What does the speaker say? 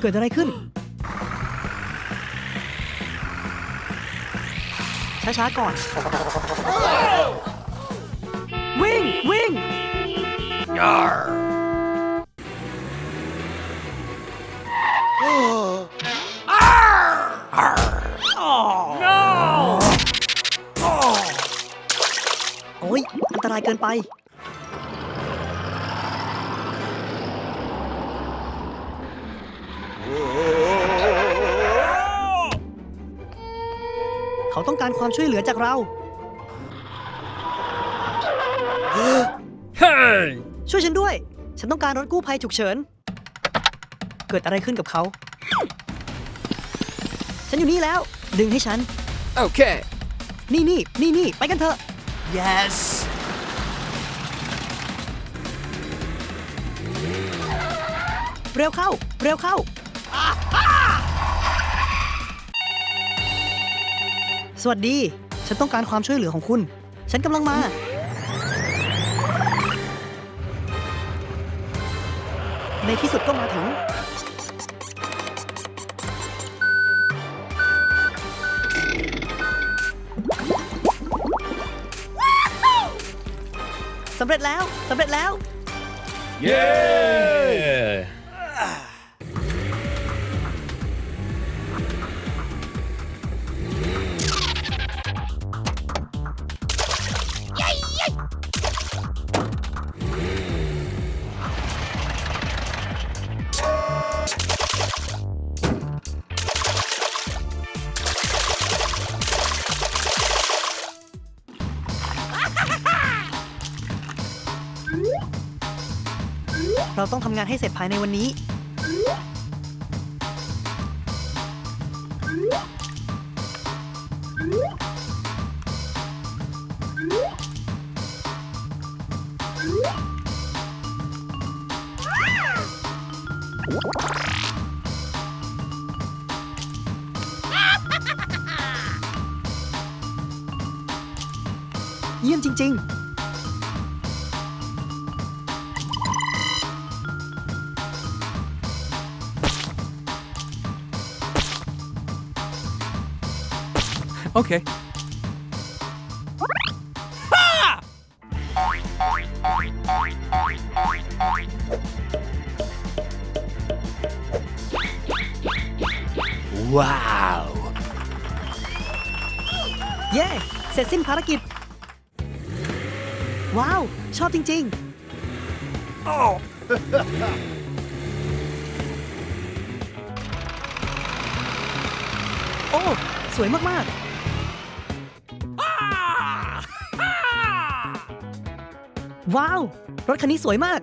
เกิดอะไรขึ้น ช้าๆก่อน วิ่ง วิ่งโอ้ยอันตรายเกินไป เขาต้องการความช่วยเหลือจากเรา เฮ้ย ช่วยฉันด้วย ฉันต้องการรถกู้ภัยฉุกเฉิน เกิดอะไรขึ้นกับเขา ฉันอยู่นี่แล้ว ดึงให้ฉัน โอเค นี่นี่นี่นี่ไปกันเถอะ yes เร็วเข้า เร็วเข้า วัสดี ฉันต้องการความช่วยเหลือของคุณ ฉันกำลังมา ในที่สุดก็มาถึง สำเร็จแล้ว สำเร็จแล้ว เย้ เราต้องทำงานให้เสร็จภายในวันนี้ เยี่ยมจริง ๆ โอเคว้าวเย้ เสร็จสิ้นภารกิจ ว้าว ชอบจริง ๆ โอ้ สวยมาก ๆ ว้าว รถคันนี้สวยมาก